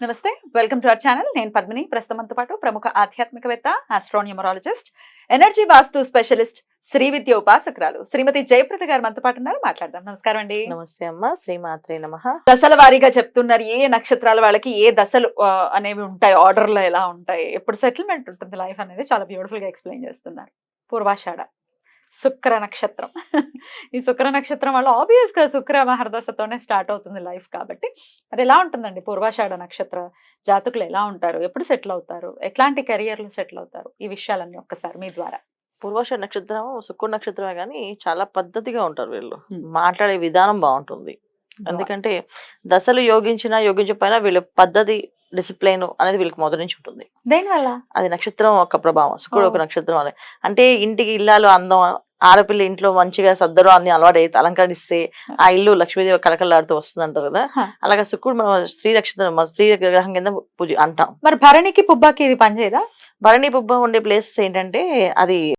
నమస్తే welcome to our channel. నేను పద్మిని. ప్రస్తుతంతో పాటు ప్రముఖ ఆధ్యాత్మికవేత్త astronumerologist energy vastu specialist Sri Vidya ఉపాసకురాలు Shrimati Jayaprada garu మనతో పాటు ఉన్నారు. మాట్లాడదాం. నమస్కారం అండి. నమస్తే అమ్మ. శ్రీమాత్రే నమ. దశల వారీగా చెప్తున్నారు. ఏ నక్షత్రాల వాళ్ళకి ఏ దశలు అనేవి ఉంటాయి? ఆర్డర్లో ఎలా ఉంటాయి? ఎప్పుడు సెటిల్మెంట్ ఉంటుంది? లైఫ్ అనేది చాలా బ్యూటిఫుల్గా ఎక్స్ప్లెయిన్ చేస్తున్నారు. పూర్వాషాఢ. శుక్ర నక్షత్రం. ఈ శుక్ర నక్షత్రం వల్ల ఆబ్వియస్గా శుక్ర మహర్దశతోనే స్టార్ట్ అవుతుంది లైఫ్ కాబట్టి మరి ఎలా ఉంటుందండి? పూర్వాషాఢ నక్షత్ర జాతకులు ఎలా ఉంటారు? ఎప్పుడు సెటిల్ అవుతారు? ఎట్లాంటి career లో సెటిల్ అవుతారు? ఈ విషయాలన్నీ ఒక్కసారి మీ ద్వారా. పూర్వాష నక్షత్రం శుక్రుడు నక్షత్రమే కానీ చాలా పద్ధతిగా ఉంటారు వీళ్ళు. మాట్లాడే విధానం బాగుంటుంది. ఎందుకంటే దశలు యోగించినా యోగించకపోయినా వీళ్ళ పద్ధతి డిసిప్లైన్ అనేది వీళ్ళకి మొదటి నుంచి ఉంటుంది. దేనివల్ల? అది నక్షత్రం ఒక ప్రభావం శుక్రుడు ఒక. నక్షత్రం అనే. అంటే ఇంటికి ఇల్లాలు అందం ఆడపిల్ల ఇంట్లో మంచిగా సద్దరు అన్ని అలవాటు అయితే అలంకరిస్తే ఆ ఇల్లు లక్ష్మీదేవి కలకలాడుతూ వస్తుంది అంటారు కదా. అలాగే శుక్రుడు మన స్త్రీ నక్షత్రం మన స్త్రీ గ్రహం కింద పూజ అంటాం. మరి భరణికి పుబ్బకి ఇది పనిచేయదా? భరణి పుబ్బ ఉండే ప్లేసెస్ ఏంటంటే అది